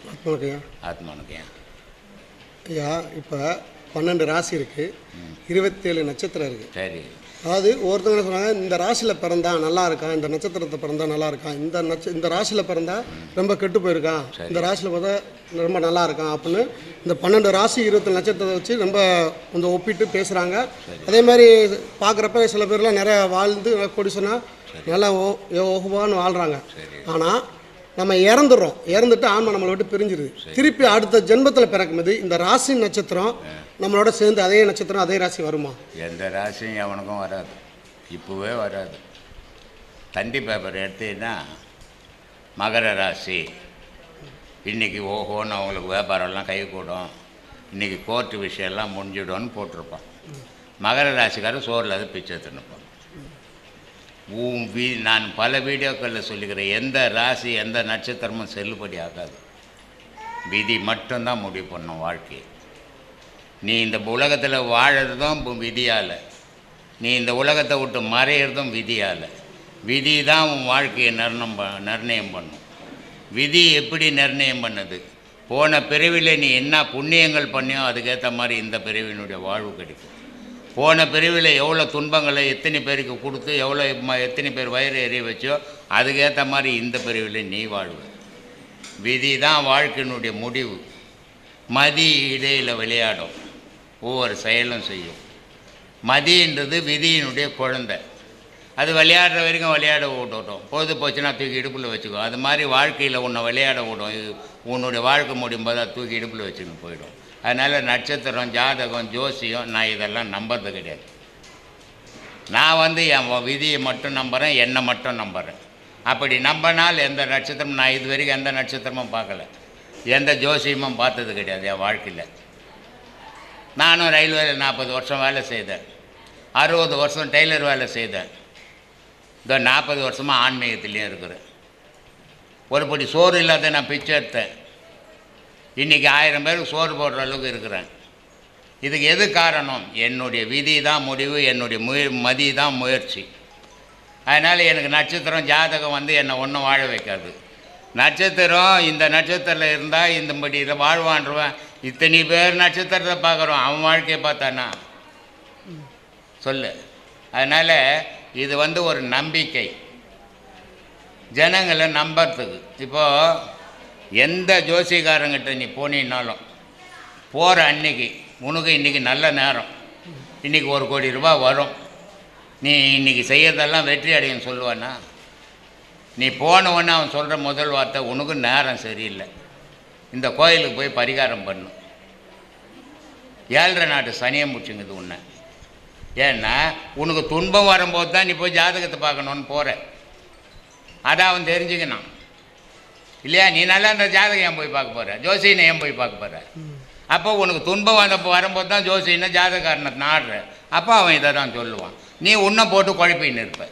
ஆத்மாக்கையா ஆத்மானுக்கு ஏன் ஐயா இப்போ பன்னெண்டு ராசி இருக்குது இருபத்தேழு நட்சத்திரம் இருக்குது சரி. அதாவது ஒருத்தவங்க சொன்னாங்க இந்த ராசியில் பிறந்தா நல்லா இருக்கான் இந்த நட்சத்திரத்தை பிறந்தா நல்லா இருக்கான் இந்த நட்ச இந்த ராசியில் பிறந்தா ரொம்ப கெட்டு போயிருக்கான் இந்த ராசியில் பார்த்தா ரொம்ப நல்லா இருக்கான் அப்படின்னு இந்த பன்னெண்டு ராசி இருபத்தேழு நட்சத்திரத்தை வச்சு ரொம்ப கொஞ்சம் ஒப்பிட்டு பேசுகிறாங்க அதே மாதிரி பார்க்குறப்ப சில பேர்லாம் நிறைய வாழ்ந்து கொடிசனா நல்லா ஓ ஓகுவான்னு வாழ்கிறாங்க ஆனால் நம்ம இறந்துடுறோம் இறந்துட்டு ஆன்மா நம்மளை விட்டு பிரிஞ்சிருது. திருப்பி அடுத்த ஜென்மத்தில் பிறக்கும்போது இந்த ராசி நட்சத்திரம் நம்மளோட சேர்ந்து அதே நட்சத்திரம் அதே ராசி வருமா? எந்த ராசியும் எவனுக்கும் வராது. இப்போவே வராது. தண்டி பேப்பர் எடுத்தீங்கன்னா மகர ராசி. இன்றைக்கி ஓஹோன்னு அவங்களுக்கு வியாபாரம்லாம் கை கூடும். இன்றைக்கி கோர்ட்டு விஷயம்லாம் முடிஞ்சிடும்னு போட்டிருப்பான். மகர ராசிக்காரர் சோறில் அது பிச்சை தின்னுப்பான் உன் வீ நான் பல வீடியோக்களில் சொல்லிக்கிறேன். எந்த ராசி எந்த நட்சத்திரமும் செல்லுபடி ஆகாது. விதி மட்டும்தான் முடிவு பண்ணும் வாழ்க்கையை நீ இந்த உலகத்தில் வாழறதும் பு- விதியால். நீ இந்த உலகத்தை விட்டு மறையிறதும் விதியால். விதி தான் உன் வாழ்க்கையை நிர்ணயம் ப நிர்ணயம் பண்ணும். விதி எப்படி நிர்ணயம் பண்ணுது? போன பிறவியில் நீ என்ன புண்ணியங்கள் பண்ணியோ அதுக்கேற்ற மாதிரி இந்த பிறவினுடைய வாழ்வு கிடைக்கும். போன பிரிவில் எவ்வளோ துன்பங்களை எத்தனை பேருக்கு கொடுத்து எவ்வளோ எத்தனை பேர் வயிறு எறிய வச்சோ அதுக்கேற்ற மாதிரி இந்த பிரிவில் நீ வாழ்வு. விதி தான் வாழ்க்கையினுடைய முடிவு. மதி இடையில் விளையாடும். ஒவ்வொரு செயலும் செய்யும். மதின்றது விதியினுடைய குழந்தை. அது விளையாடுற வரைக்கும் விளையாட விட்டுட்டோம் பொழுது போச்சுன்னா தூக்கி இடுப்பில் வச்சுக்கோ. அது மாதிரி வாழ்க்கையில் உன்னை விளையாட விடும் உன்னுடைய வாழ்க்கை முடியும் போது அதை தூக்கி இடுப்பில் வச்சுன்னு போயிடும். அதனால் நட்சத்திரம் ஜாதகம் ஜோசியம் நான் இதெல்லாம் நம்புறது கிடையாது. நான் வந்து என் விதியை மட்டும் நம்புகிறேன் என்னை மட்டும் நம்புகிறேன் அப்படி நம்பினால் எந்த நட்சத்திரம் நான் இது வரைக்கும் எந்த நட்சத்திரமும் பார்க்கல. எந்த ஜோசியமும் பார்த்தது கிடையாது என் வாழ்க்கையில். நானும் ரயில்வேல நாற்பது வருஷம் வேலை செய்தேன். அறுபது வருஷம் டெய்லர் வேலை செய்தேன். இந்த நாற்பது வருஷமாக ஆன்மீகத்துலேயும் இருக்கிறேன். ஒருபடி சோறு இல்லாத நான் பிச்சை எடுத்தேன். இன்றைக்கி ஆயிரம் பேருக்கு சோறு போடுற அளவுக்கு இருக்கிறேன் இதுக்கு எது காரணம்? என்னுடைய விதி தான் முடிவு என்னுடைய முய மதி தான் முயற்சி. அதனால் எனக்கு நட்சத்திரம் ஜாதகம் வந்து என்னை ஒன்றும் வாழ வைக்காது. நட்சத்திரம் இந்த நட்சத்திரத்தில் இருந்தால் இந்த இதை வாழ்வான்றவன். இத்தனை பேர் நட்சத்திரத்தை பார்க்குறோம் அவன் வாழ்க்கையை பார்த்தானா? சொல்லு. அதனால் இது வந்து ஒரு நம்பிக்கை. ஜனங்களை நம்புறதுக்கு. இப்போது எந்த ஜோசியக்காரங்கிட்ட நீ போனீன்னாலும் போகிற அன்னைக்கு உனக்கு இன்றைக்கி நல்ல நேரம். இன்றைக்கி ஒரு கோடி ரூபாய் வரும். நீ இன்றைக்கி செய்யறதெல்லாம் வெற்றி அடையும் சொல்லுவானா? நீ போன அவன் சொல்கிற முதல் வார்த்தை உனக்கு நேரம் சரியில்லை. இந்த கோயிலுக்கு போய் பரிகாரம் பண்ணும் ஏழரை நாட்டு சனியை பிடிச்சிங்குது உன்னை. ஏன்னா உனக்கு துன்பம் வரும்போது தான் நீ போய் ஜாதகத்தை பார்க்கணுன்னு போகிற அதை அவன் தெரிஞ்சுக்கணும் இல்லையா நீ நல்லா இருந்த ஜாதகம் ஏன் போய் பார்க்க போகிற ஜோசியனை ஏன் போய் பார்க்க போகிற அப்போ உனக்கு துன்பம் வந்தப்போ வரும்போது தான் ஜோசியனை ஜாதகாரனை நாடுற. அப்போ அவன் இதை தான் சொல்லுவான். நீ உன்னை போட்டு குழப்பின்னு இருப்ப.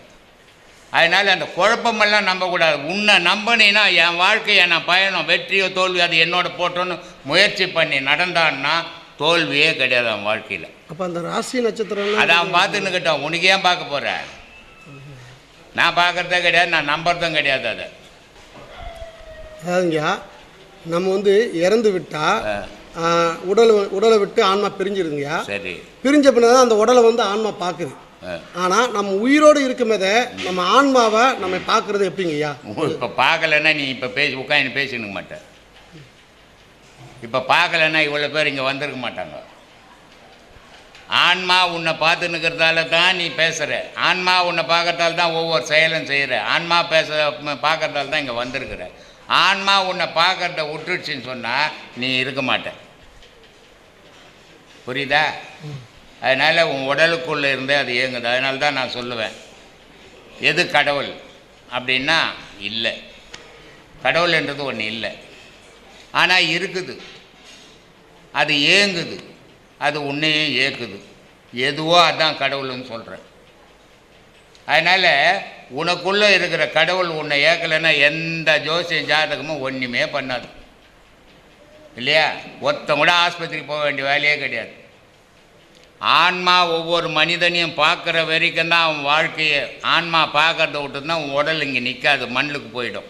அதனால் அந்த குழப்பமெல்லாம் நம்பக்கூடாது. உன்னை நம்பினீன்னா என் வாழ்க்கை என் பயணம் வெற்றியோ தோல்வி அது என்னோட போட்டோன்னு முயற்சி பண்ணி நடந்தான்னா தோல்வியே கிடையாது அவன் வாழ்க்கையில். அப்போ அந்த ராசி நட்சத்திரம் அதை அவன் பார்த்துன்னுக்கிட்டான். உனக்கு ஏன் பார்க்க போகிற நான் பார்க்குறதே கிடையாது நான் நம்புறதும் கிடையாது அதை. அதாவதுங்க நம்ம வந்து இறந்து விட்டா ஆ, உடல் உடலை விட்டு ஆன்மா பிரிஞ்சிருதுங்கய்யா. சரி. பிரிஞ்ச பின்ன தான் அந்த உடலை வந்து ஆன்மா பார்க்குது. ஆனால் நம்ம உயிரோடு இருக்கும்போதே நம்ம ஆன்மாவை நம்ம பார்க்குறது எப்படிங்கய்யா? இப்போ பார்க்கலன்னா நீ இப்போ பேசி உட்காந்து பேசினுக்க மாட்டேன் இப்போ பார்க்கலன்னா இவ்வளோ பேர் இங்கே வந்திருக்க மாட்டாங்க. ஆன்மா உன்னை பார்த்துன்னுக்கிறதால தான் நீ பேசுகிற ஆன்மா உன்னை பார்க்கறதால தான் ஒவ்வொரு செயலும் செய்கிற ஆன்மா பேச பார்க்கறதால தான் இங்கே வந்திருக்கிற. ஆன்மா உன்னை பார்க்கறத விட்டுடுச்சின்னு சொன்னால் நீ இருக்க மாட்ட. புரியுதா? அதனால் உன் உடலுக்குள்ளே இருந்தே அது இயங்குது. அதனால தான் நான் சொல்லுவேன். எது கடவுள் அப்படின்னா இல்லை. கடவுள்ன்றது ஒன்று இல்லை. ஆனால் இருக்குது. அது ஏங்குது அது உன்னையும் ஏக்குது எதுவோ அதான் கடவுள்னு சொல்கிறேன் அதனால் உனக்குள்ளே இருக்கிற கடவுள் உன்னை ஏற்கலைன்னா எந்த ஜோசியம் ஜாதகமும் ஒன்றுமே பண்ணாது. இல்லையா? ஒருத்தன் கூட ஆஸ்பத்திரிக்கு போக வேண்டிய வேலையே கிடையாது. ஆன்மா ஒவ்வொரு மனிதனையும் பார்க்குற வரைக்கும் தான் அவன் வாழ்க்கையை ஆன்மா பார்க்கறத விட்டு தான் அவன் உடல் இங்கே நிற்காது மண்ணுக்கு போயிடும்.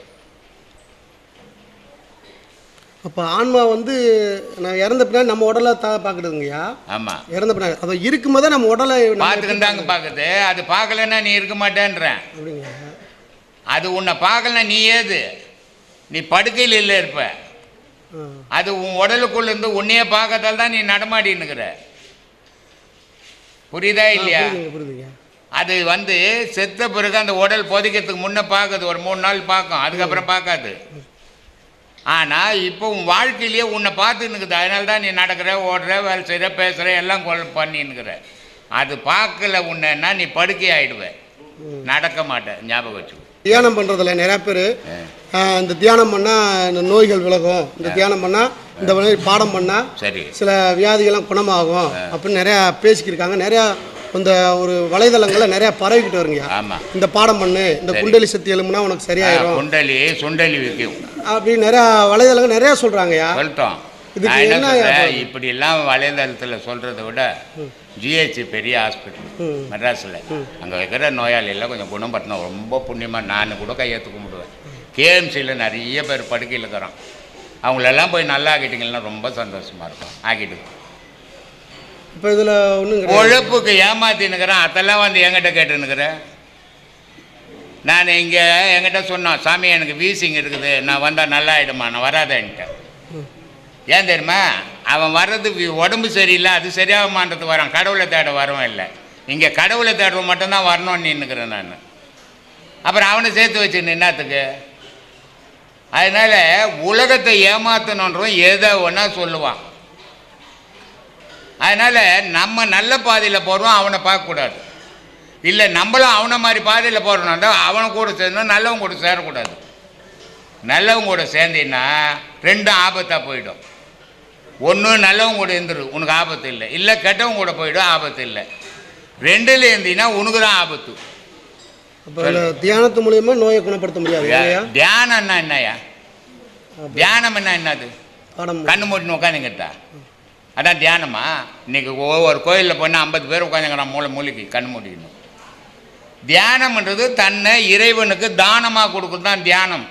அப்போ ஆன்மா வந்து நான் இறந்த பின்னாடி நம்ம உடலை தா பார்க்குறதுங்கய்யா? ஆமாம் இறந்த பின்னாடி. அப்போ இருக்கும்போதே நம்ம உடலை நம்ம பார்த்துக்கிட்டு தாங்க பார்க்குது. அது பார்க்கலன்னா நீ இருக்க மாட்டேன்றேன். அப்படிங்க அது உன்னை பார்க்கலன்னா நீ ஏது? நீ படுக்கையில் இல்லை இருப்ப அது உன் உடலுக்குள்ள இருந்து உன்னையே பார்க்கறதால தான் நீ நடமாடின்னுக்கிற. புரியுதா இல்லையா? அது வந்து செத்த பிறகு அந்த உடல் புதைக்கிறதுக்கு முன்னே பார்க்குது. ஒரு மூணு நாள் பார்க்கும். அதுக்கப்புறம் பார்க்காது. ஆனால் இப்போ உன் வாழ்க்கையிலேயே உன்னை பார்த்துன்னுக்குது. அதனால தான் நீ நடக்கிற ஓடுற வேலை செய்கிற பேசுகிற எல்லாம் கொல் பண்ணின்னுக்கிற. அது பார்க்கல உன்னைன்னா நீ படுக்கை ஆயிடுவ. நடக்க மாட்டேன் ஞாபகம் வச்சுக்கோ. தியானம் பண்ணுறதுல நிறையா பேர் இந்த தியானம் பண்ணால் இந்த நோய்கள் விலகும். இந்த தியானம் பண்ணால் இந்த மாதிரி பாடம் பண்ணால் சரி. சில வியாதிகள்லாம் குணமாகும் அப்படின்னு நிறையா பேசிக்கிருக்காங்க. நிறையா இந்த ஒரு வலைதளங்களில் நிறையா பரவிக்கிட்டு வருங்க ஆமாம் இந்த பாடம் பண்ணு இந்த குண்டலி சக்தி எலும்புனா உனக்கு சரியாயிரும். குண்டலி சுண்டலி விற்கும் அப்படி நிறையா வலைதளங்கள் நிறையா சொல்கிறாங்கய்யா சொல்லிட்டோம். இதுக்கு என்ன இப்படிலாம் வலைதளத்தில் சொல்கிறத விட ஜிஹெச் பெரிய ஹாஸ்பிட்டல். மெட்ராஸில். அங்கே இருக்கிற நோயாளியெல்லாம் கொஞ்சம் குணப்படுத்தணும் ரொம்ப புண்ணியமாக நான் கூட கையெழுத்து கும்பிடுவேன். கேஎம்சியில் நிறைய பேர் படுக்கையில் இருக்கிறோம் அவங்களெல்லாம் போய் நல்லா ஆக்கிட்டீங்கன்னா ரொம்ப சந்தோஷமாக இருக்கும். ஆக்கிட்டு இப்போ இதில் ஒன்றும் உழைப்புக்கு ஏமாத்தினுக்கிறேன் அதெல்லாம் வந்து என்கிட்ட கேட்டுனுக்கிறேன் நான் இங்கே என்கிட்ட சொன்னோம் சாமி எனக்கு வீசிங் இருக்குது நான் வந்தால் நல்லா ஆகிடுமா நான் வராதேன்ட்டேன். ஏன் தெரியுமா? அவன் வர்றது உடம்பு சரியில்லை அது சரியாகுமான்றது வரான். கடவுளை தேட வரவும் இல்லை. இங்கே கடவுளை தேடுறவன் மட்டும்தான் வரணும்னு நின்றுக்கிறேன் நான். அப்புறம் அவனை சேர்த்து வச்சு நின்னாத்துக்கு அதனால் உலகத்தை ஏமாற்றணுன்றவன் எதை ஒன்றா சொல்லுவான். அதனால் நம்ம நல்ல பாதையில் போகிறோம் அவனை பார்க்கக்கூடாது. இல்லை நம்மளும் அவனை மாதிரி பாதையில் போகிறோம்னா அவனை கூட சேர்ந்தோம் நல்லவன் கூட சேரக்கூடாது. நல்லவன் கூட சேர்ந்தீங்கன்னா ரெண்டும் ஆபத்தாக போயிடும். ஒன்று நல்லவன் கூட இருந்துரு உனக்கு ஆபத்து இல்லை. இல்லை கெட்டவன் கூட போயிடும் ஆபத்து இல்லை. ரெண்டுல இருந்தீங்கன்னா உனக்கு தான் ஆபத்து. தியானத்து மூலியமா நோயை குணப்படுத்த முடியாது தியானம்னா என்னய்யா? தியானம் என்ன என்னது? கண்ணு மூட்டின்னு உட்காந்துக்கிட்டா அதான் தியானமா? இன்னைக்கு ஒவ்வொரு கோயிலில் போனால் ஐம்பது பேர் உட்காந்துக்கிறான் மூளை மூலிக்கு கண் மூடிக்கணும். தியானம்ன்றது தன்னை இறைவனுக்கு தானமாக கொடுக்குறது தான் தியானம்.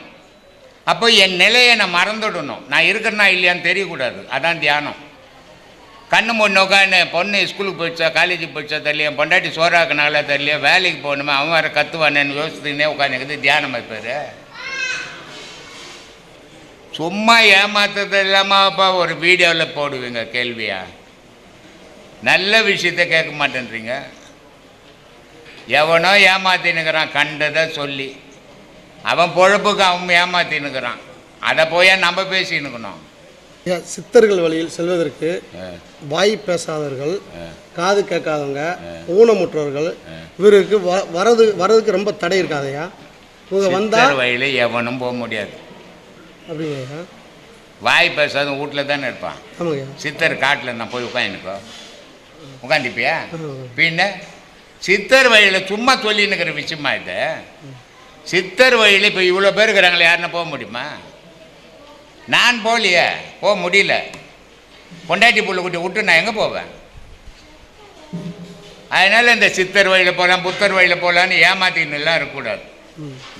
அப்போ என் நிலையை நான் மறந்துடணும். நான் இருக்கிறேனா இல்லையான்னு தெரியக்கூடாது. அதான் தியானம். கண்ணு மூணு உட்காந்து பொண்ணு ஸ்கூலுக்கு போயிடுச்சா காலேஜுக்கு போயிடுச்சா தெரியலையே பொண்டாட்டி சோறாக்குனால தெரியலையே வேலைக்கு போகணுமா அவன் வேறு கத்துவானேன்னு யோசிச்சுக்கினே உட்காந்துக்குது தியானம் பேர் சும்மா ஏமாத்துறது இல்லாமப்பா ஒரு வீடியோவில் போடுவீங்க கேள்வியா? நல்ல விஷயத்த கேட்க மாட்டேன்றீங்க. எவனோ ஏமாத்தினுக்கிறான் கண்டதை சொல்லி. அவன் பொழப்புக்கு அவன் ஏமாத்தினுக்கிறான் அதை போய் நம்ம பேசினுக்கணும் சித்தர்கள் வழியில் செல்வதற்கு வாய் பேசாதவர்கள் காது கேட்காதவங்க ஊனமுற்றவர்கள் இவருக்கு வரது வரதுக்கு ரொம்ப தடை இருக்காதையா இவங்க வந்தா சித்தர் வழியில் எவனும் போக முடியாது. அப்படிங்கய்யா வாய் பேசாத வீட்டில் தானே இருப்பான். சித்தர் காட்டில் நான் போய் உட்காந்துக்கோ உட்காந்துப்பியா. பின்ன சித்தர் வழியில் சும்மா சொல்லின்னுக்கிற விஷயமா இது? சித்தர் வழியில் இப்போ இவ்வளோ பேர் இருக்கிறாங்களே யாருன்னா போக முடியுமா? நான் போகலையே போக முடியல. பொண்டாட்டி புள்ள குட்டி விட்டு நான் எங்கே போவேன்? அதனால் இந்த சித்தர் வழியில் போகலாம் புத்தர் வழியில் போகலான்னு ஏமாத்தின்னு எல்லாம் இருக்கக்கூடாது.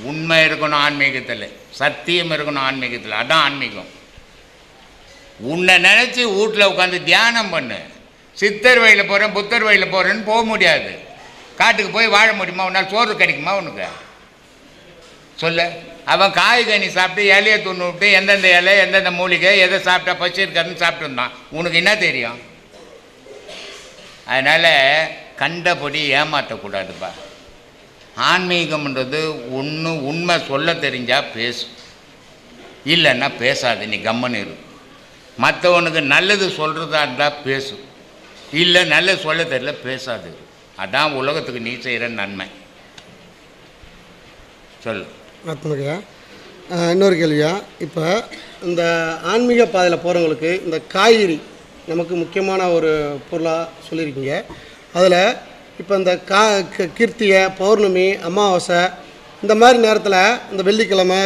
உண்மை இருக்கணும் ஆன்மீகத்தில் சத்தியம் இருக்கணும் ஆன்மீகத்தில் அதான் ஆன்மீகம். உன்னை நினச்சி வீட்டில் உட்காந்து தியானம் பண்ணு. சித்தர் வழியில் போகிறேன் புத்தர் வழியில் போகிறேன்னு போக முடியாது. காட்டுக்கு போய் வாழ முடியுமா? உன்னால் சோறு கிடைக்குமா உனக்கு? சொல்லு. அவன் காய்கனி சாப்பிட்டு இலையை துண்ணு விட்டு எந்தெந்த இலை எந்தெந்த மூலிகை எதை சாப்பிட்டா பசி இருக்காதுன்னு சாப்பிட்டு இருந்தான் உனக்கு என்ன தெரியும்? அதனால் கண்டபடி ஏமாற்றக்கூடாதுப்பா ஆன்மீகம்ன்றது ஒன்று உண்மை சொல்ல தெரிஞ்சால் பேசு. இல்லைன்னா பேசாது நீ கம்மன்னு இரு. மற்றவனுக்கு நல்லது சொல்கிறதா இருந்தால் பேசு. இல்லை நல்லது சொல்ல தெரியல பேசாது. அதான் உலகத்துக்கு நீ செய்கிற நன்மை. சொல்லு. இன்னொரு கேள்வியா? இப்போ இந்த ஆன்மீக பாதையில் போகிறவங்களுக்கு இந்த காய்கறி நமக்கு முக்கியமான ஒரு பொருளாக சொல்லியிருக்கீங்க. அதில் இப்போ இந்த கா க- கிருத்திகை பௌர்ணமி அமாவாசை இந்த மாதிரி நேரத்தில் இந்த வெள்ளிக்கிழமை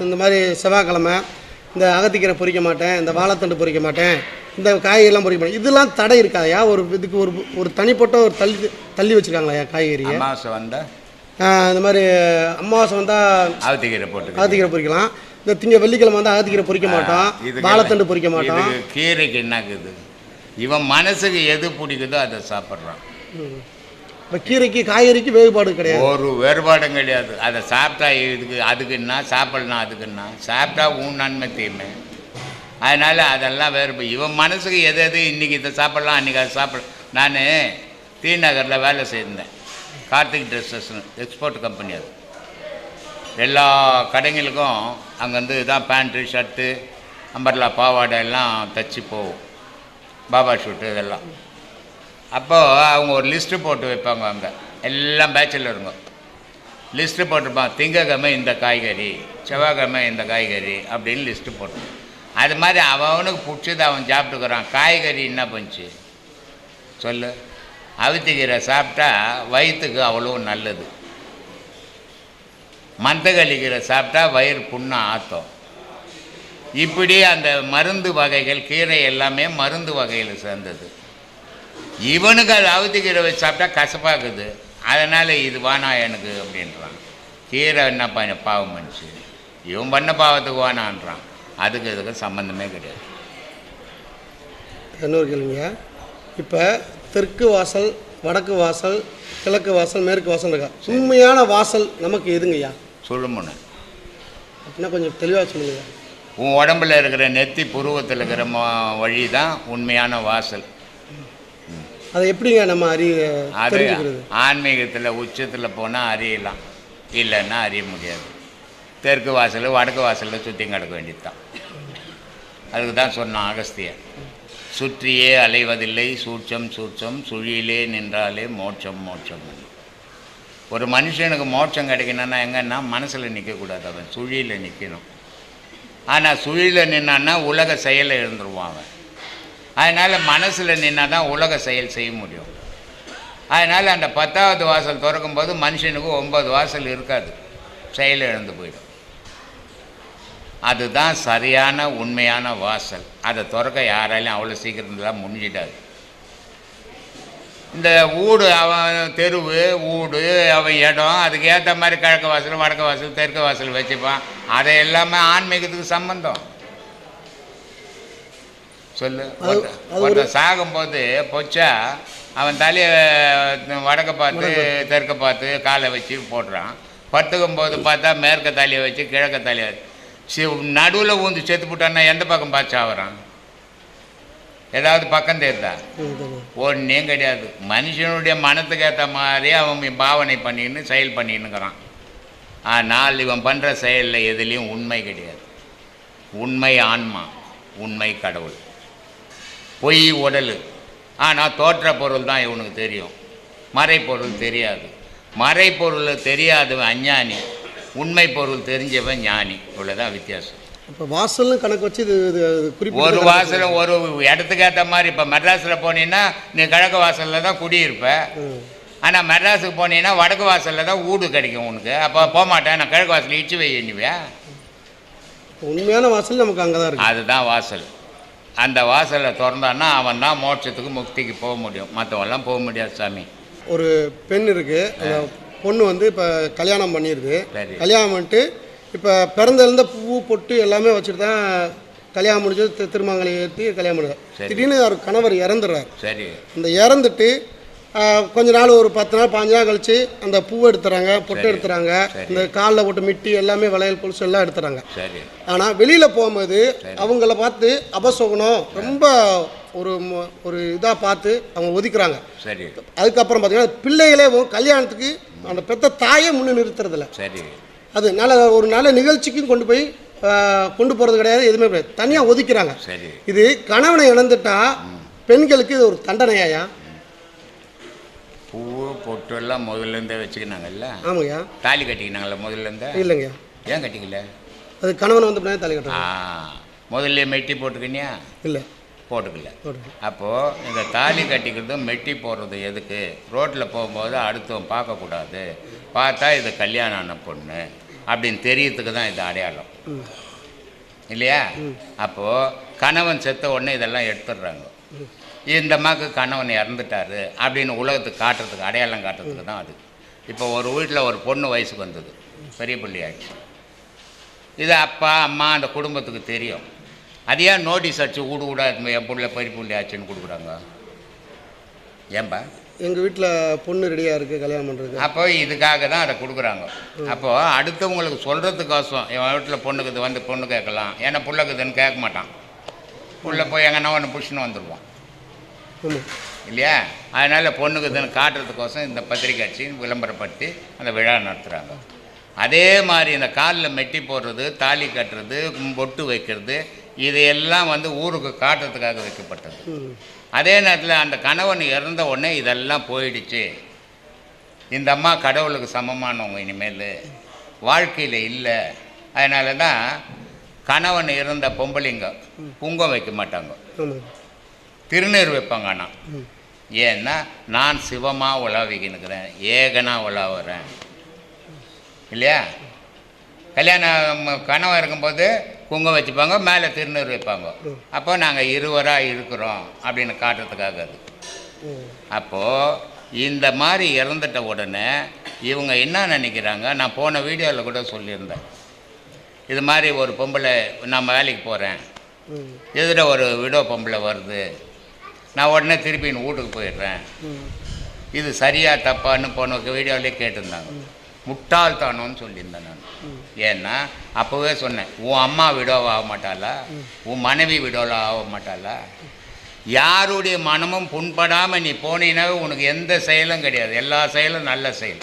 இந்த மாதிரி செவ்வாய்க்கிழமை இந்த அகத்திக்கீரை பொரிக்க மாட்டேன் இந்த வாழைத்தண்டு பொரிக்க மாட்டேன் இந்த காய்கறிலாம் பொரிக்க மாட்டேன் இதெல்லாம் தடை இருக்காதயா? ஒரு இதுக்கு ஒரு ஒரு தனிப்பட்ட ஒரு தள்ளி தள்ளி வச்சுருக்காங்களா காய்கறியை? அமாவாசை வந்தால் இந்த மாதிரி அமாவாசை வந்தால் அவுத்திக்கீரை போட்டு அகத்திக்கீரை பொரிக்கலாம். இந்த திங்க வெள்ளிக்கிழமை வந்து அகத்திக்கீரை பொரிக்க மாட்டோம் வாழைத்தண்டு பொரிக்க மாட்டோம். கீரைக்கு என்னக்குது இவன் மனசுக்கு எது பிடிக்குதோ அதை சாப்பிட்றான். இப்போ கீரைக்கு காய்கறிக்கு வேறுபாடு கிடையாது. ஒரு வேறுபாடும் கிடையாது. அதை சாப்பிட்டா இதுக்கு அதுக்குன்னா சாப்பிடலாம் அதுக்குன்னா சாப்பிட்டா உன் நன்மை தீமை. அதனால் அதெல்லாம் வேறு இவன் மனசுக்கு எது எது இன்றைக்கி இதை சாப்பிட்லாம் அன்றைக்கி அதை சாப்பிட நான் டி நகரில் வேலை செய்திருந்தேன். கார்த்திக் ட்ரெஸ்ஸஸ்னு எக்ஸ்போர்ட் கம்பெனி அது. எல்லா கடைங்களுக்கும் அங்கேருந்து இதான் பேண்ட்டு ஷர்ட்டு அம்பர்லா பாவாடை எல்லாம் தச்சு போகும். பாபா ஷூட்டு இதெல்லாம். அப்போது அவங்க ஒரு லிஸ்ட்டு போட்டு வைப்பாங்க அங்கே. எல்லாம் பேச்சுலருங்க லிஸ்ட்டு போட்டிருப்பான். திங்கக்கிழமை இந்த காய்கறி செவ்வாய்க்கிழமை இந்த காய்கறி அப்படின்னு லிஸ்ட்டு போட்டு அது மாதிரி அவனுக்கு பிடிச்சது அவன் சாப்பிட்டுக்கிறான். காய்கறி என்ன பண்ணுச்சு சொல்லு. அவித்துக்கீரை சாப்பிட்டா வயிற்றுக்கு அவ்வளோ நல்லது. மந்தகளிக்கீரை சாப்பிட்டா வயிறு புண்ணை ஆற்றும் இப்படி அந்த மருந்து வகைகள் கீரை எல்லாமே மருந்து வகையில் சேர்ந்தது. இவனுக்கு அது அவுத்திக்கீரை வச்சு சாப்பிட்டா கசப்பாக்குது அதனால் இது வானா எனக்கு அப்படின்றான். கீரை என்ன பண்ண பாவம் பண்ணுச்சு. இவன் பண்ண பாவத்துக்கு வானான்றான். அதுக்கு இதுக்கு சம்மந்தமே கிடையாது. இன்னொரு கேள்விங்க இப்போ தெற்கு வாசல் வடக்கு வாசல் கிழக்கு வாசல் மேற்கு வாசல் இருக்கா? உண்மையான வாசல் நமக்கு எதுங்கய்யா? சுழுமுனை அப்படின்னா கொஞ்சம் தெளிவாக சொல்லுங்க உன் உடம்புல இருக்கிற நெத்தி புருவத்தில் இருக்கிற ம- வழி தான் உண்மையான வாசல். அதை எப்படிங்க நம்ம அறி அது ஆன்மீகத்தில் உச்சத்தில் போனால் அறியலாம். இல்லைன்னா அறிய முடியாது. தெற்கு வாசல் வடக்கு வாசலில் சுற்றி கிடக்க வேண்டியது தான் அதுக்கு தான் சொன்னான் அகஸ்தியர் சுற்றியே அலைவதில்லை சூட்சம் சூட்சம் சுழியிலே நின்றாலே மோட்சம் மோட்சம். ஒரு மனுஷனுக்கு மோட்சம் கிடைக்கணும்னா எங்கன்னா மனசில் நிற்கக்கூடாது அவன் சுழியில் நிற்கணும் ஆனால் சுழியில் நின்னான்னா உலக செயலை எழுந்துருவான் அவன். அதனால் மனசில் நின்னா தான் உலக செயல் செய்ய முடியும். அதனால் அந்த பத்தாவது வாசல் திறக்கும்போது மனுஷனுக்கு ஒன்பது வாசல் இருக்காது. செயல் இழந்து போயிடும். அதுதான் சரியான உண்மையான வாசல். அதை திறக்க யாராலையும் அவ்வளோ சீக்கிரத்துலாம் முடிஞ்சிடாது. இந்த ஊடு அவன் தெருவு ஊடு அவன் இடம் அதுக்கு ஏற்ற மாதிரி கிழக்கு வாசல் வடக்கு வாசல் தெற்கு வாசல் வச்சுப்பான். அதை எல்லாமே ஆன்மீகத்துக்கு சம்பந்தம். சொல்லு. ஒருத்தன் சாகும்போது பொச்சா அவன் தலையை வடக்க பார்த்து தெற்க பார்த்து காலை வச்சு போடுறான் படுத்துக்கும் போது பார்த்தா மேற்க தலையை வச்சு கிழக்க தலையை சி நடுவில் ஊந்து செத்து போட்டான்னா எந்த பக்கம் பார்த்து சாவறான்? ஏதாவது பக்கம் தெரியுதா ம், தெரியும். ஒன்றும் கிடையாது. மனுஷனுடைய மனத்துக்கு ஏற்ற மாதிரி அவன் பாவனை பண்ணின்னு செயல் பண்ணின்னுக்கிறான் ஆனால் இவன் பண்ணுற செயலில் எதுலேயும் உண்மை கிடையாது. உண்மை ஆன்மா உண்மை கடவுள். பொய் உடல். ஆனால் தோற்ற பொருள் தான் இவனுக்கு தெரியும். மறைப்பொருள் தெரியாது. மறைப்பொருள் தெரியாதவன் அஞ்ஞானி. உண்மை பொருள் தெரிஞ்சவன் ஞானி. இவ்வளோதான் வித்தியாசம். இப்போ வாசல்னு கணக்கு வச்சு இது ஒரு வாசல் ஒரு இடத்துக்கு ஏற்ற மாதிரி இப்போ மெட்ராஸில் போனீங்கன்னா நீ கிழக்கு வாசலில் தான் குடியிருப்ப. ஆனால் மெட்ராஸுக்கு போனீங்கன்னா வடக்கு வாசலில் தான் வீடு கிடைக்கும் உனக்கு. அப்போ போக மாட்டேன் நான் கிழக்கு வாசல் இடிச்சு வை எண்ணுவியா உண்மையான வாசல் நமக்கு அங்கே தான் இருக்கு. அதுதான் வாசல். அந்த வாசலை திறந்தான்னா அவன் தான் மோட்சத்துக்கு முக்திக்கு போக முடியும். மற்றவெல்லாம் போக முடியாது சாமி. ஒரு பெண் இருக்கு. அந்த பொண்ணு வந்து இப்போ கல்யாணம் பண்ணிடுது சரி. கல்யாணம் பண்ணிட்டு இப்போ பிறந்ததுலேருந்து பூ பொட்டு எல்லாமே வச்சுட்டு தான் கல்யாணம் முடிஞ்சு தி- திருமங்கலம் ஏற்றி கல்யாணம் பண்ணுது சரி. திடீர்னு அவர் கணவர் இறந்துடுறார். சரி. அந்த இறந்துட்டு கொஞ்ச நாள் ஒரு பத்து நாள் பாஞ்சு நாள் கழிச்சு அந்த பூவை எடுத்துறாங்க பொட்டு. எடுத்துறாங்க. இந்த காலில் போட்டு மிட்டி எல்லாமே வளையல் கொலுசு எல்லாம் எடுத்துறாங்க. ஆனால் வெளியில் போகும்போது அவங்கள பார்த்து அபசோகனம் ரொம்ப ஒரு ஒரு இதாக பார்த்து அவங்க ஒதுக்குறாங்க. அதுக்கப்புறம் பார்த்தீங்கன்னா பிள்ளைகளே கல்யாணத்துக்கு அந்த பெத்த தாயே முன்னு நிறுத்துறதில்ல. சரி. அது நல்ல ஒரு நல்ல நிகழ்ச்சிக்கும் கொண்டு போய் கொண்டு போகிறது கிடையாது எதுவுமே கிடையாது. தனியாக ஒதுக்கிறாங்க. இது கணவனை இழந்துட்டா பெண்களுக்கு இது ஒரு தண்டனையாயா? பூ பொட்டு எல்லாம் முதல்லேருந்தே வச்சுக்கினாங்கல்ல? ஆமாய்யா. தாலி கட்டிக்கினாங்கல்ல முதல்லேருந்தே இல்லைங்கய்யா ஏன் கட்டிக்கல? அது கணவன் வந்து பின்னாடி தலை ஆ கட்டுறாங்க முதல்ல மெட்டி போட்டுக்கினியா? இல்லை. போட்டுக்கல. அப்போது இந்த தாலி கட்டிக்கிறதும் மெட்டி போடுறது எதுக்கு? ரோட்டில் போகும்போது அடுத்தவன் பார்க்கக்கூடாது. பார்த்தா இது கல்யாணம் ஆன பொண்ணு அப்படின்னு தெரியறதுக்கு தான் இது அடையாளம். இல்லையா? அப்போது கணவன் செத்த உடனே இதெல்லாம் எடுத்துடுறாங்க. இந்த அம்மாவுக்கு கணவன் இறந்துட்டாரு அப்படின்னு உலகத்துக்கு காட்டுறதுக்கு அடையாளம் காட்டுறதுக்கு தான் அது. இப்போ ஒரு வீட்டில் ஒரு பொண்ணு வயசுக்கு வந்தது. பெரிய பிள்ளை ஆச்சு இது அப்பா அம்மா அந்த குடும்பத்துக்கு தெரியும். அது ஏன் நோட்டீஸ் அடிச்சு வீடு வீடா என் புள்ள பெரிய பிள்ளை ஆச்சுன்னு கொடுக்குறாங்க? ஏன்பா? எங்கள் வீட்டில் பொண்ணு ரெடியாக இருக்குது கல்யாணம் பண்ணுறதுக்கு அப்போ இதுக்காக தான் அதை கொடுக்குறாங்க. அப்போ அடுத்தவங்களுக்கு சொல்கிறதுக்கோசம் என் வீட்டில் பொண்ணுக்குது வந்து பொண்ணு கேட்கலாம். ஏன்னா புள்ளக்குதுன்னு கேட்க மாட்டான். புள்ள போய் எங்கன்னா ஒன்று புஷ்னு வந்துடுவான் இல்லையா? அதனால் பொண்ணுக்குதுன்னு காட்டுறதுக்கோசம் இந்த பத்திரிக்கை அடிச்சு விளம்பரப்படுத்தி அந்த விழா நடத்துகிறாங்க அதே மாதிரி இந்த காலில் மெட்டி போடுறது தாலி கட்டுறது பொட்டு வைக்கிறது இதையெல்லாம் வந்து ஊருக்கு காட்டுறதுக்காக வைக்கப்பட்டது. அதே நேரத்தில் அந்த கணவன் இறந்த உடனே இதெல்லாம் போயிடுச்சு. இந்த அம்மா கடவுளுக்கு சமமானவங்க இனிமேல். வாழ்க்கையில் இல்லை. அதனால தான் கணவன் இறந்த பொம்பளைங்க குங்கம் வைக்க மாட்டாங்க. திருநீர் வைப்பாங்க ஆனால் ஏன்னா நான் சிவமாக உலாவிக்கினுக்கிறேன் ஏகனாக உலாவுறேன். இல்லையா? கல்யாணம் கணவன் இருக்கும்போது குங்கம் வச்சுப்பாங்க மேலே திருநீர் வைப்பாங்க. அப்போ நாங்கள் இருவராக இருக்கிறோம் அப்படின்னு காட்டுறதுக்காக அது. அப்போது இந்த மாதிரி இறந்துட்ட உடனே இவங்க என்ன நினைக்கிறாங்க? நான் போன வீடியோவில் கூட சொல்லியிருந்தேன். இது மாதிரி ஒரு பொம்பளை நான் வேலைக்கு போகிறேன் எதிர ஒரு விடோ பொம்பளை வருது. நான் உடனே திருப்பி என் வீட்டுக்கு போயிடுறேன். இது சரியா தப்பான்னு போன வீடியோவிலே கேட்டிருந்தாங்க. முட்டாள்தானோன்னு சொல்லியிருந்தேன் நான். ஏன்னா அப்போவே சொன்னேன் உன் அம்மா விடோவா ஆக மாட்டாளா உன் மனைவி விடோவில் ஆக மாட்டாளா? யாருடைய மனமும் புண்படாமல் நீ போனீனாவே உனக்கு எந்த செயலும் கிடையாது. எல்லா செயலும் நல்ல செயல்.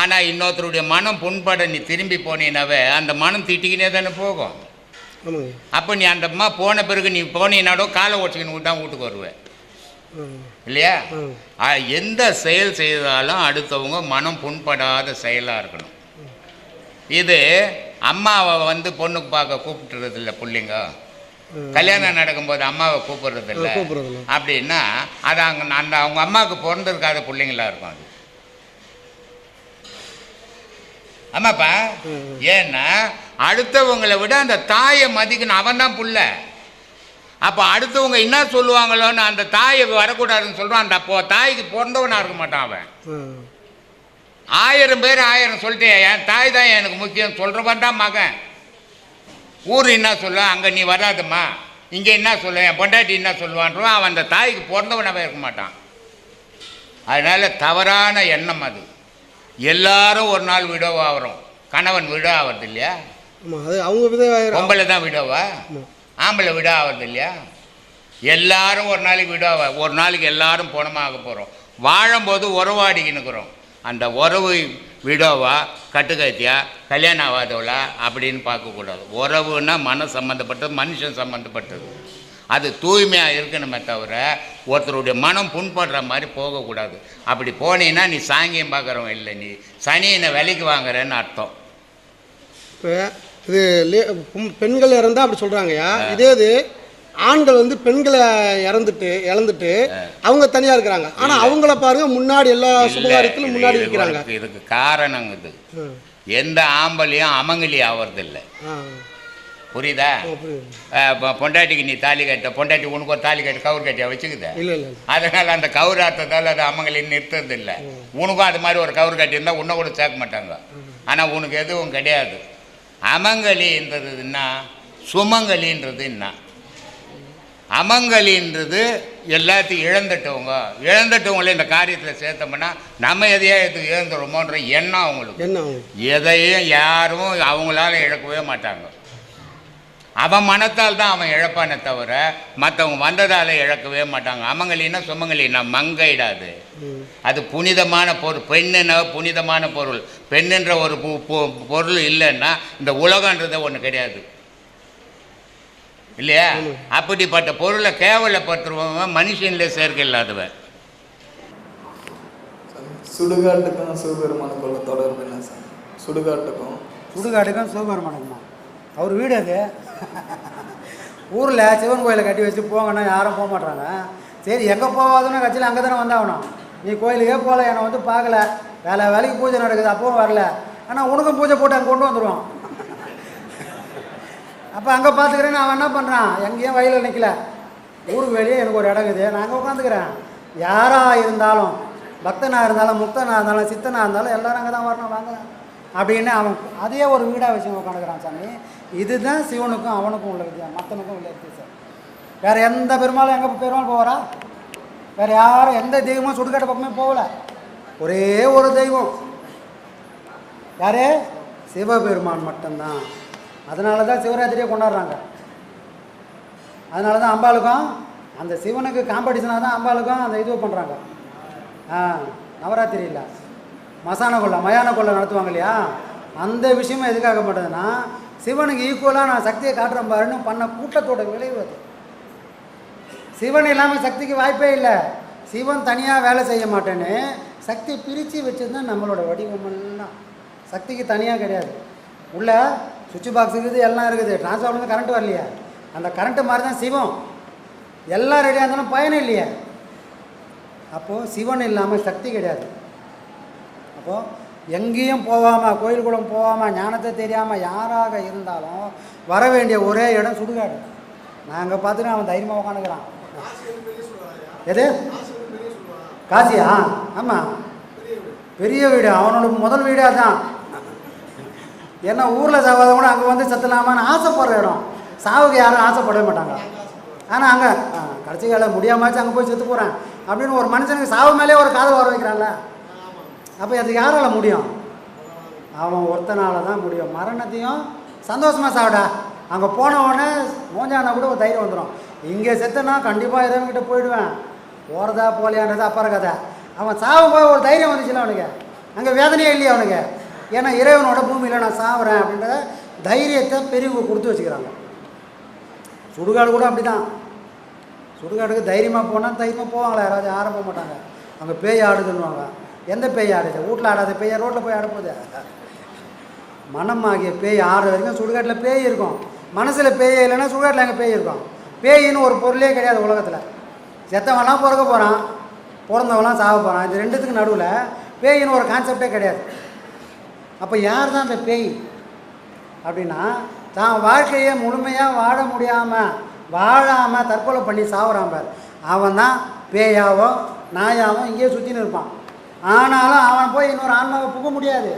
ஆனால் இன்னொருத்தருடைய மனம் புண்பட நீ திரும்பி போனீனாவே அந்த மனம் திட்டிக்கினே தானே போகும். அப்போ நீ அந்த அம்மா போன பிறகு நீ போனீனாடோ காலை ஓட்டிக்கின்னு தான் வீட்டுக்கு வருவேன் இல்லையா? எந்த செயல் செய்தாலும் அடுத்தவங்க மனம் புண்படாத செயலாக இருக்கணும். இது அம்மாவை வந்து பொண்ணுக்கு பார்க்க கூப்பிட்டுறது இல்லை பிள்ளைங்க. கல்யாணம் நடக்கும்போது அம்மாவை கூப்பிடுறது இல்லை. அப்படின்னா அது அங்கே அந்த அவங்க அம்மாவுக்கு பிறந்திருக்காத பிள்ளைங்களா இருக்கும் அது. ஆமாப்பா. ஏன்னா அடுத்தவங்களை விட அந்த தாயை மதிக்கணும். அவன் தான் புள்ள. அப்போ அடுத்தவங்க என்ன சொல்லுவாங்களோன்னு அந்த தாயை வரக்கூடாதுன்னு சொல்கிறான் அந்த அப்போ தாய்க்கு பிறந்தவனா இருக்க மாட்டான் அவன். ஆயிரம் பேர் ஆயிரம் சொல்லிட்டு என் தாய் தான் எனக்கு முக்கியம். சொல்கிறவன் தான் மகன். ஊர் என்ன சொல்ல அங்கே நீ வராதம்மா. இங்கே என்ன சொல்ல என் பொண்டாட்டி என்ன சொல்லுவான்றவன் அவன் அந்த தாய்க்கு பிறந்தவனாவே இருக்க மாட்டான். அதனால் தவறான எண்ணம் அது. எல்லாரும் ஒரு நாள் விடோவாகிறோம் கணவன் விடோ ஆகிறது இல்லையா அது அவங்க பொம்பளை தான் விடோவா? ஆம்பளை விடோ ஆகிறது இல்லையா எல்லாரும் ஒரு நாளைக்கு விடோவா ஒரு நாளைக்கு எல்லாரும் பணமாக போகிறோம் வாழும்போது உறவாடிக்கின்னுக்குறோம் அந்த உறவு விடோவா கட்டுக்கத்தியா கல்யாணம் ஆகாதவளா அப்படின்னு பார்க்கக்கூடாது. உறவுன்னா மன சம்மந்தப்பட்டது மனுஷன் சம்மந்தப்பட்டது அது தூய்மையாக இருக்கணுமே தவிர ஒருத்தருடைய மனம் புண்படுற மாதிரி போகக்கூடாது. அப்படி போனீன்னா நீ சாங்கியம் பார்க்குறவன் இல்லை நீ. சனியினை விலைக்கு வாங்குறேன்னு அர்த்தம். இப்போ இது பெண்கள் இறந்தா அப்படி சொல்கிறாங்கய்யா இதே இது ஆண்கள் வந்து பெண்களை இறந்துட்டு இழந்துட்டு அவங்க தனியாக இருக்கிறாங்க. ஆனால் அவங்கள பாருங்க முன்னாடி எல்லா சுபகாரியத்திலும் முன்னாடி இருக்கிறாங்க. இதுக்கு- காரணம் இது. எந்த ஆம்பளையும் அமங்கலி ஆவறதில்லை. புரியுதா? பொண்டாட்டிக்கு நீ தாலி கட்ட பொண்டாட்டி உனக்கு ஒரு தாலி கட்டி கவுர் கட்டியா வச்சுக்குத? அதனால் அந்த கவுர் அர்த்தத்தால் அது அமங்கலி நிறுத்துறது இல்லை உனக்கும் அது மாதிரி ஒரு கவுர் கட்டியிருந்தா உன்னை கூட சேர்க்க மாட்டாங்க. ஆனால் உனக்கு எதுவும் கிடையாது. அமங்கலின்றது என்ன? சுமங்கலின்றது என்ன? அமங்கலின்றது எல்லாத்தையும் இழந்துட்டவங்க. இழந்துட்டவங்களே இந்த காரியத்தில் சேர்த்தோம்னா நம்ம எதையா இது இழந்துருமோன்ற எண்ணம் அவங்களுக்கு. எதையும் யாரும் அவங்களால இழக்கவே மாட்டாங்க. அவன் மனத்தால் தான் அவன் இழப்பானே தவிர மற்றவங்க வந்ததால் இழக்கவே மாட்டாங்க. அமங்கலின்னா சுமங்கலின்னா மங்கைடாது. ம். அது புனிதமான பொருள். பெண்ணுன்னா புனிதமான பொருள். பெண்ணுன்ற ஒரு பொ- பொ- பொருள் இல்லைன்னா இந்த உலகன்றது ஒன்று கிடையாது. இல்லையா? அப்படிப்பட்ட பொருளை கேவலப்படுத்துறவன் மனுஷன்ல சேர்க்கை இல்லாதவன். சுடுகாட்டுக்கும் சிவபெருமானுக்கும் உள்ள தொடர்பு என்ன சார்? சுடுகாட்டுக்கும். சுடுகாட்டுக்கும் சிவபெருமானுக்குமா? அவர் வீடு அது? ஊரில் சிவன் கோயிலை கட்டி வச்சு போங்கன்னா யாரும் போக மாட்டாங்க சரி எங்கே போகாதுன்னு கட்சியில் அங்கே தானே வந்தாகணும். நீ கோயிலுக்கே போகல என்னை வந்து பார்க்கல. வேலை வேலைக்கு பூஜை நடக்குது அப்பவும் வரல. ஆனால் உனக்கும் பூஜை போட்டு அங்கே கொண்டு வந்துடுவான் அப்போ அங்கே பார்த்துக்கிறேன்னு அவன் என்ன பண்ணுறான் எங்கேயும் வயலில் நிற்கல ஊருக்கு வெளியே எனக்கு ஒரு இடம் இருக்குது. நான் அங்கே உட்காந்துக்கிறேன். யாராக இருந்தாலும் பக்தனாக இருந்தாலும் முக்தனாக இருந்தாலும் சித்தனாக இருந்தாலும் எல்லோரும் அங்கே தான் வரணும். வாங்க. அப்படின்னு அவன் அதே ஒரு வீடாக வச்சு உட்காந்துக்கிறான் சாமி. இதுதான் சிவனுக்கும் அவனுக்கும் உள்ள வித்தியாசம். மற்றனுக்கும் உள்ள வித்தியாசம். வேறு எந்த பெருமாளும் எங்கே பெருமாள் போகிறா வேறு யாரும் எந்த தெய்வமும் சுடுகாட்டு பக்கமே போகல. ஒரே ஒரு தெய்வம். யாரு? சிவபெருமான் மட்டும்தான். அதனால தான் சிவராத்திரியை கொண்டாடுறாங்க. அதனால தான் அம்பாளுக்கும் அந்த சிவனுக்கு காம்படிஷனாக தான் அம்பாளுக்கும் அந்த இது பண்ணுறாங்க ஆ நவராத்திரி இல்லை. மசான கொள்ளை மயான கொள்ளை நடத்துவாங்க இல்லையா? அந்த விஷயமும் எதுக்காக பண்ணுறதுன்னா சிவனுக்கு ஈக்குவலாக நான் சக்தியை காட்டுறேன் பாருன்னு பண்ண கூட்டத்தோட விளைவு அது. சிவன் இல்லாமல் சக்திக்கு வாய்ப்பே இல்லை. சிவன் தனியாக வேலை செய்ய மாட்டேன்னு சக்தி பிரித்து வச்சது நம்மளோட வடிவமெல்லாம் சக்திக்கு தனியாக கிடையாது. உள்ள சுவிட்ச் பாக்ஸ் இருக்குது எல்லாம் இருக்குது. டிரான்ஸ்ஃபார்மர் கரண்ட் வரலையா. அந்த கரண்ட்டு மாதிரி தான் சிவம். எல்லாம் ரெடியாக இருந்தாலும் பயன் இல்லையே. அப்போது சிவன் இல்லாமல் சக்தி கிடையாது. அப்போது எங்கேயும் போகாமல் கோயில் குளம் போகாமல் ஞானத்தை தெரியாமல் யாராக இருந்தாலும் வர வேண்டிய ஒரே இடம் சுடுகாடு. நாங்கள் பார்த்துட்டு அவன் தைரியமாக உட்காந்துக்கிறான் எது? காசியா? ஆமாம் பெரிய வீடு. அவனோட முதல் வீடு அதான். ஏன்னா ஊரில் சாவாத கூட அங்கே வந்து செத்தலாமான்னு ஆசைப்படுற இடம். சாவுக்கு யாரும் ஆசைப்படவே மாட்டாங்க. ஆனால் அங்கே கடைசி வேலை முடியாமாச்சும் அங்கே போய் செத்து போகிறேன் அப்படின்னு ஒரு மனுஷனுக்கு சாவு மேலே ஒரு காதல் வர வைக்கிறான்ல. அப்போ அது யாரால் முடியும்? அவன் ஒருத்தனால தான் முடியும். மரணத்தையும் சந்தோஷமாக சாவிடா. அங்கே போன உடனே மோஞ்சானா கூட ஒரு தைரியம் வந்துடும் இங்கே செத்தனா கண்டிப்பாக இறைவன்கிட்ட போயிடுவேன். போகிறதா போலையான்றது அப்புறம் கதை. அவன் சாவும் போய் ஒரு தைரியம் வந்துச்சுல அவனுக்கு? அங்கே வேதனையே இல்லையா அவனுக்கு? ஏன்னா இறைவனோட பூமியில் நான் சாவுறேன் அப்படின்றத தைரியத்தை பெரியவங்க கொடுத்து வச்சுக்கிறாங்க. சுடுகாடு கூட அப்படி தான் சுடுகாடுக்கு தைரியமாக போனால் தைரியமாக போவாங்களா? யாராவது யாரும் போக மாட்டாங்க. அங்கே பேய் ஆடுதுன்னுவாங்க. எந்த பேய் ஆடுது வீட்டில் ஆடாத பேய்? ரோட்டில் போய் ஆடப்போகுது? மனம் ஆகிய பேய் ஆடுற வரைக்கும் சுடுகாட்டில் பேய் இருக்கும். மனசில் பேய் இல்லைன்னா சுடுகாட்டில் எங்கே பேய் இருக்கும்? பேயின்னு ஒரு பொருளே கிடையாது உலகத்தில். செத்தவன்லாம் பிறக்க போகிறான் பிறந்தவெல்லாம் சாக போகிறான் இது ரெண்டுத்துக்கு நடுவில் பேயின்னு ஒரு கான்செப்டே கிடையாது. அப்போ யார் தான் அந்த பேய்? அப்படின்னா தான் வாழ்க்கையை முழுமையாக வாழ முடியாமல் வாழாமல் தற்கொலை பண்ணி சாவுறான் பார். அவன் தான் பேயாவோ நாயாவோ இங்கேயே சுற்றின்னு இருப்பான். ஆனாலும் அவன் போய் இன்னொரு ஆன்மாவை புக முடியாது.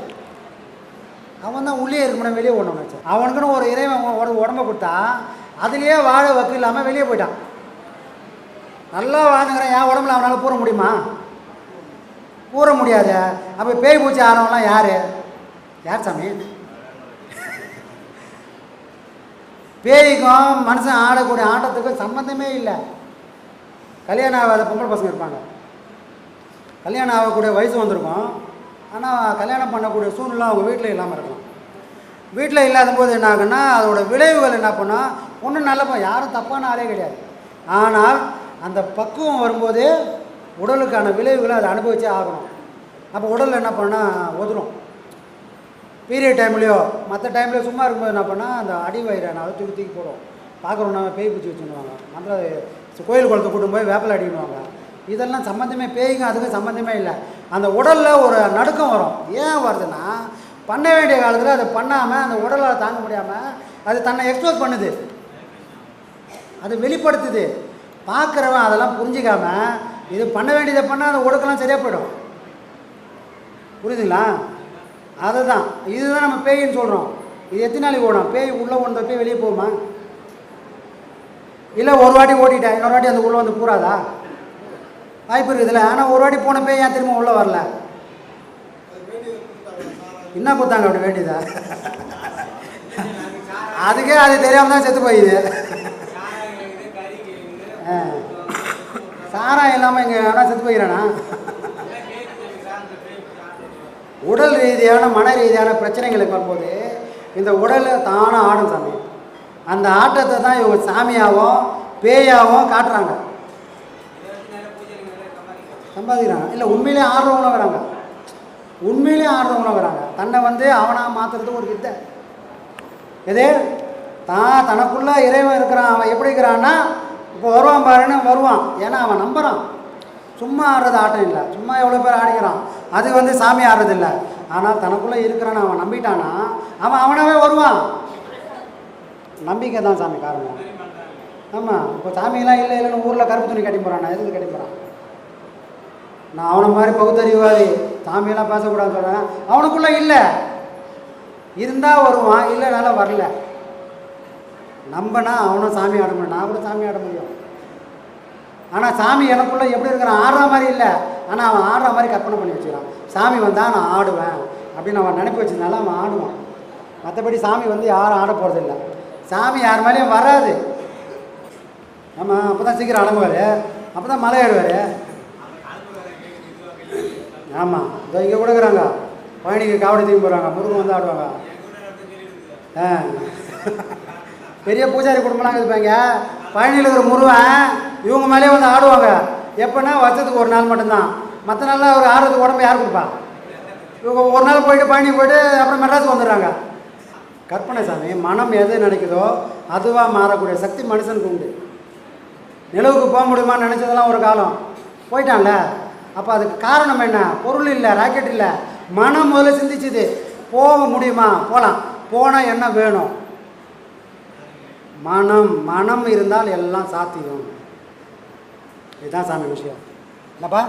அவன் தான் உள்ளே இருக்கணும் வெளியே ஒன்று வச்சு அவனுக்குன்னு ஒரு இறைவன் உடம்பு ஒரு உடம்ப கொடுத்தா அதுலேயே வாழ வக்கு இல்லாமல் வெளியே போயிட்டான். நல்லா வாழ்ந்துக்கிறேன். என் உடம்புல அவனால் பூர முடியுமா? கூற முடியாது. அப்போ பேய் பூச்சி ஆறவங்களாம் யார்? யார் சாமி? பேய்க்கும் மனுஷன் ஆடக்கூடிய ஆட்டத்துக்கும் சம்மந்தமே இல்லை. கல்யாணம் ஆகாத பொம்பளை பசங்க இருப்பாங்க. கல்யாணம் ஆகக்கூடிய வயசு வந்திருக்கும். ஆனால் கல்யாணம் பண்ணக்கூடிய சூழ்நிலை அவங்க வீட்டில் இல்லாமல் இருக்கும் வீட்டில் இல்லாத போது என்ன ஆகுன்னா அதோட விளைவுகள் என்ன பண்ணால் ஒன்றும் நல்ல யாரும் தப்பான ஆளே கிடையாது. ஆனால் அந்த பக்குவம் வரும்போது உடலுக்கான விளைவுகளை அதை அனுபவிச்சே ஆகணும். அப்போ உடல் என்ன பண்ணால் ஒதுரும். பீரியட் டைம்லையோ மற்ற டைம்லேயோ சும்மா இருக்கும்போது என்ன பண்ணால் அந்த அடி வயிறை நான் தூக்கி தூக்கி போடும். பார்க்குறோன்னா பேய் பிடிச்சி வச்சுருவாங்க மற்ற கோயில் குளத்தை கூட்டும் போய் வேப்பில் அடிக்கணுவாங்க இதெல்லாம் சம்மந்தமே பேய்க்கும் அதுக்கும் சம்மந்தமே இல்லை. அந்த உடலில் ஒரு நடுக்கம் வரும். ஏன் வருதுன்னா பண்ண வேண்டிய காலத்தில் அதை பண்ணாமல் அந்த உடலால் தாங்க முடியாமல் அது தன்னை எக்ஸ்போஸ் பண்ணுது. அது வெளிப்படுத்துது. பார்க்குறவன் அதெல்லாம் புரிஞ்சிக்காம இது பண்ண வேண்டியதை பண்ணால் அந்த உடக்கெல்லாம் சரியாக போயிடும். புரியுதுங்களா? அதுதான். இதுதான் நம்ம பேயின்னு சொல்கிறோம் இது எத்தனை நாளைக்கு ஓடும்? பேய் உள்ளே ஒன்ற பேய் வெளியே போகுமா? இல்லை ஒரு வாட்டி ஓட்டிட்டேன் இன்னொரு வாட்டி அந்த உள்ளே வந்து பூராதா வாய்ப்பு இருக்குதுல்ல. ஆனால் ஒரு வாட்டி போன பேய் ஏன் திரும்ப உள்ளே வரல? என்ன கொடுத்தாங்க அப்படி வேண்டியதா? அதுக்கே அது தெரியாமல் தான் செத்து போயிது. ஆ. சாராயம் இல்லாமல் இங்கே ஆனால் செத்து போயிடறானா உடல் ரீதியான மன ரீதியான பிரச்சனைகளுக்கு வரும்போது இந்த உடல் தானாக ஆடும் சாமி. அந்த ஆட்டத்தை தான் இவங்க சாமியாகவும் பேயாகவும் காட்டுறாங்க. சம்பாதிக்கிறாங்க. இல்லை உண்மையிலே ஆடுறவங்களும் வராங்க. உண்மையிலே ஆடுறவங்களும் வராங்க. தன்னை வந்து அவனாக மாற்றுறது ஒரு வித்தை எது? தான் தனக்குள்ள இறைவன் இருக்கிறான். அவன் எப்படி இருக்கிறான்னா இப்போ வருவான் பாருன்னு வருவான். ஏன்னா அவன் நம்புகிறான் சும்மா ஆடுறது ஆட்டம் இல்லை. சும்மா எவ்வளோ பேர் ஆடிக்கிறான். அது வந்து சாமி ஆடுறது இல்லை. ஆனால் தனக்குள்ளே இருக்கிறான்னு அவன் நம்பிட்டானா அவன் அவனாவே வருவான். நம்பிக்கை தான் சாமி காரணம். ஆமாம் இப்போ சாமியெல்லாம் இல்லை இல்லைன்னு ஊரில் கருப்பு துணி கட்டி போகிறான் எதுக்கு கட்டி போகிறான் நான் அவனை மாதிரி பகுத்தறிவாதி சாமியெல்லாம் பேசக்கூடாதுன்னு சொல்கிறேன் அவனுக்குள்ளே இல்லை. இருந்தால் வருவான் இல்லைனால வரல. நம்பனா அவனும் சாமி ஆட முடியும். நான் கூட சாமி ஆட முடியும். ஆனால் சாமி எனக்குள்ளே எப்படி இருக்கிறான்? ஆடுற மாதிரி இல்லை. ஆனால் அவன் ஆடுற மாதிரி கற்பனை பண்ணி வச்சுக்கிறான். சாமி வந்தால் நான் ஆடுவேன் அப்படின்னு அவன் நினைப்பு வச்சதுனால அவன் ஆடுவான். மற்றபடி சாமி வந்து யாரும் ஆட போகிறதில்ல சாமி யார் மேலேயும் வராது. ஆமாம் அப்போ தான் சீக்கிரம் அடங்குவார் அப்போ தான் மலை ஏறுவார். ஆமாம் இதோ இங்கே கொடுக்குறாங்க. பழனிக்கு காவடி தூக்கி போகிறாங்க முருகன் வந்து ஆடுவாங்க. ஆ. பெரிய பூஜாரி குடும்பம்லாம் இருப்பாங்க பழனியில் இருக்கிற முருகன் இவங்க மேலே வந்து ஆடுவாங்க. எப்போன்னா வருஷத்துக்கு ஒரு நாள் மட்டும்தான். மற்ற நாளில் அவர் ஆடுறதுக்கு உடம்பு யார் கொடுப்பா? இவங்க ஒரு நாள் போயிட்டு பழனி போயிட்டு அப்புறம் மெட்ராஸுக்கு வந்துடுறாங்க. கற்பனை சாமி மனம் எது நினைக்குதோ அதுவாக மாறக்கூடிய சக்தி மனுஷனுக்கு உண்டு. நிலவுக்கு போக முடியுமான்னு நினச்சதெல்லாம் ஒரு காலம். போயிட்டான்ல? அப்போ அதுக்கு காரணம் என்ன? பொருள் இல்லை ராக்கெட் இல்லை. மனம் முதல்ல சிந்திச்சுது. போக முடியுமா? போகலாம் போனால் என்ன வேணும்? மனம். மனம் இருந்தால் எல்லாம் சாத்தியம். இதுதான் சாமி விஷயம். இல்லைப்பா?